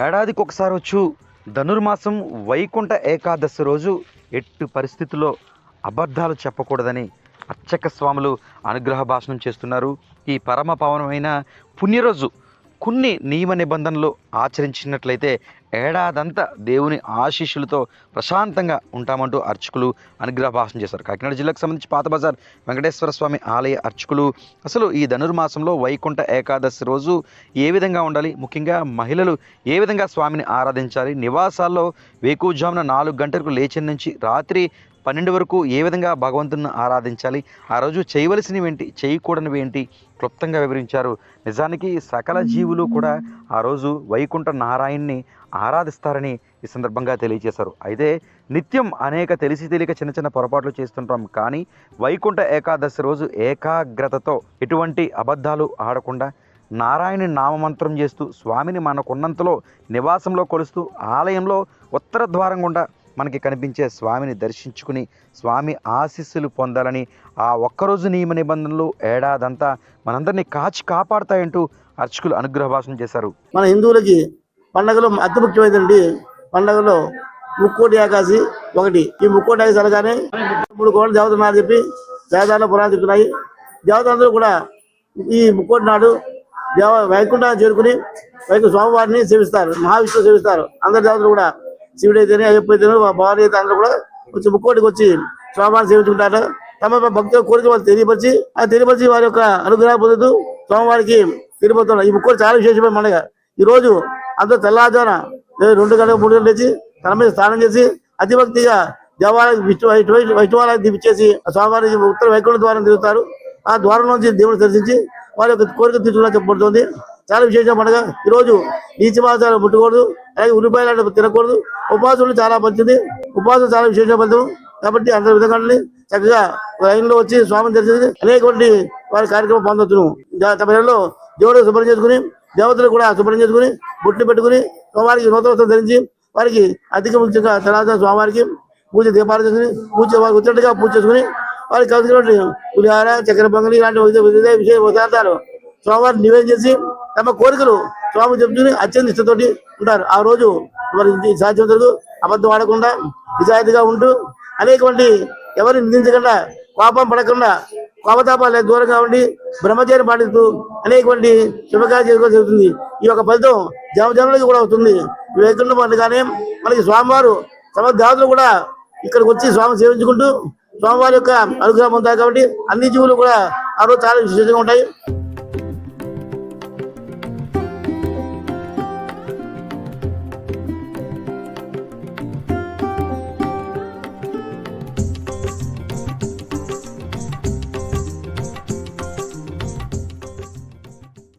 ఏడాదికి ఒకసారి వచ్చు ధనుర్మాసం వైకుంఠ ఏకాదశి రోజు ఎట్టి పరిస్థితుల్లో అబద్ధాలు చెప్పకూడదని అర్చక స్వాములు అనుగ్రహ భాషణం చేస్తున్నారు. ఈ పరమ పవనమైన పుణ్యరోజు కొన్ని నియమ నిబంధనలు ఆచరించినట్లయితే ఏడాదంతా దేవుని ఆశీస్సులతో ప్రశాంతంగా ఉంటామంటూ అర్చకులు అనుగ్రహ భాషణ చేశారు. కాకినాడ జిల్లాకు సంబంధించి పాత బజార్ వెంకటేశ్వర స్వామి ఆలయ అర్చకులు అసలు ఈ ధనుర్మాసంలో వైకుంఠ ఏకాదశి రోజు ఏ విధంగా ఉండాలి? ముఖ్యంగా మహిళలు ఏ విధంగా స్వామిని ఆరాధించాలి? నివాసాల్లో వేకుజామున నాలుగు గంటలకు లేచిన నుంచి రాత్రి పన్నెండు వరకు ఏ విధంగా భగవంతుని ఆరాధించాలి? ఆ రోజు చేయవలసినవి ఏంటి చేయకూడనివి ఏంటి క్లుప్తంగా వివరించారు. నిజానికి సకల జీవులు కూడా ఆ రోజు వైకుంఠ నారాయణ్ణి ఆరాధిస్తారని ఈ సందర్భంగా తెలియజేశారు. అయితే నిత్యం అనేక తెలిసి తెలియక చిన్న చిన్న పొరపాట్లు చేస్తుంటాం. కానీ వైకుంఠ ఏకాదశి రోజు ఏకాగ్రతతో ఎటువంటి అబద్ధాలు ఆడకుండా నారాయణ నామమంత్రం చేస్తూ స్వామిని మనకున్నంతలో నివాసంలో కొలుస్తూ ఆలయంలో ఉత్తర ద్వారం గుండా మనకి కనిపించే స్వామిని దర్శించుకుని స్వామి ఆశీస్సులు పొందాలని ఆ ఒక్కరోజు నియమ నిబంధనలు ఏడాదంతా మనందరినీ కాచి కాపాడుతాయంటూ అర్చకులు అనుగ్రహ భాషణ చేశారు. మన హిందువులకి పండగలో అతి ముఖ్యమైనటువంటి పండగలో ముక్కోటి ఏకాశి ఒకటి. ఈ ముక్కోటి ఏకాశి అనగానే మూడు కోట్ల దేవతలు చెప్పి వేదాలు పురాణాలు చెప్తున్నాయి. దేవతలందరూ కూడా ఈ ముక్కోటి నాడు దేవ వైకుంఠాన్ని చేరుకుని వైకుంఠ స్వామివారిని సేవిస్తారు మహావిష్ణువు సేవిస్తారు. అందరి దేవతలు కూడా శివుడు అయితేనే అయ్యప్ప అయితేనే భవాని అయితే అందరూ కూడా వచ్చి ముక్కోటికి వచ్చి స్వామివారిని సేవించుకుంటారు. తమ భక్తుల కోరిక వాళ్ళు తెలియపరిచి ఆ తెలియపరిచి వారి యొక్క అనుగ్రహం పొందుతూ స్వామివారికి తిరిగిపోతున్నారు ఈ ముక్కోటి చాలా విశేషమైన పండుగ. ఈ రోజు అందరూ తెల్లారుజాన రెండు గంటలు మూడు గంటలు లేచి తన మీద స్నానం చేసి అతిభక్తిగా దేవాలయం విష్ణు వైష్ణు వైష్ణవాలయం ఆ స్వామివారి ఉత్తర వైకుంఠ ద్వారం తిరుగుతారు. ఆ ద్వారం నుంచి దేవుడు దర్శించి వారి యొక్క కోరిక తీర్చుకున్నా చెప్పబడుతుంది. చాలా విశేషం పండుగ. ఈరోజు రోజు నీచి మాసాలు ముట్టకూడదు అలాగే ఉల్లిపాయలు తినకూడదు. ఉపవాసం చాలా మంచిది. ఉపవాసం చాలా విశేష ఫలితం. కాబట్టి అందరి విధంగా చక్కగా లైన్లో వచ్చి స్వామిని దర్శించి అనేకటువంటి వారి కార్యక్రమం పొందొచ్చును. దా- తమ దేవుడు శుభ్రం చేసుకుని దేవతలు కూడా శుభ్రం చేసుకుని బుట్లు పెట్టుకుని స్వామివారికి నూతన ధరించి వారికి అధిక ముఖ్యంగా తర్వాత స్వామివారికి పూజ దీపాలు చేసుకుని పూజ వారికి వచ్చినట్టుగా పూజ చేసుకుని వారికి కలిసినటువంటి పులిహార చక్కెర పొంగలి ఇలాంటి వివిధ వివిధ విషయ పదార్థాలు స్వామివారిని నివేదన చేసి తమ కోరికలు స్వామి చెప్తుని అత్యంత ఇష్టతోటి ఉంటారు. ఆ రోజు మరి ఇది సాధ్యం వరకు అబద్ధం ఆడకుండా నిజాయితీగా ఉంటూ అనేకమంది ఎవరిని నిందించకుండా కోపం పడకుండా కోపతాపాలు దూరంగా ఉండి బ్రహ్మచర్యం పాటిస్తూ అనేకమంది శుభకార్యం చేసుకోవాల్సి జరుగుతుంది ఈ యొక్క ఫలితం జనజనులకి కూడా అవుతుంది ఈ పండుగనే మనకి స్వామివారు సమర్థాతులు కూడా ఇక్కడికి వచ్చి స్వామి సేవించుకుంటూ స్వామివారి యొక్క అనుగ్రహం ఉంటారు కాబట్టి అన్ని జీవులు కూడా ఆ రోజు చాలా విశేషంగా ఉంటాయి.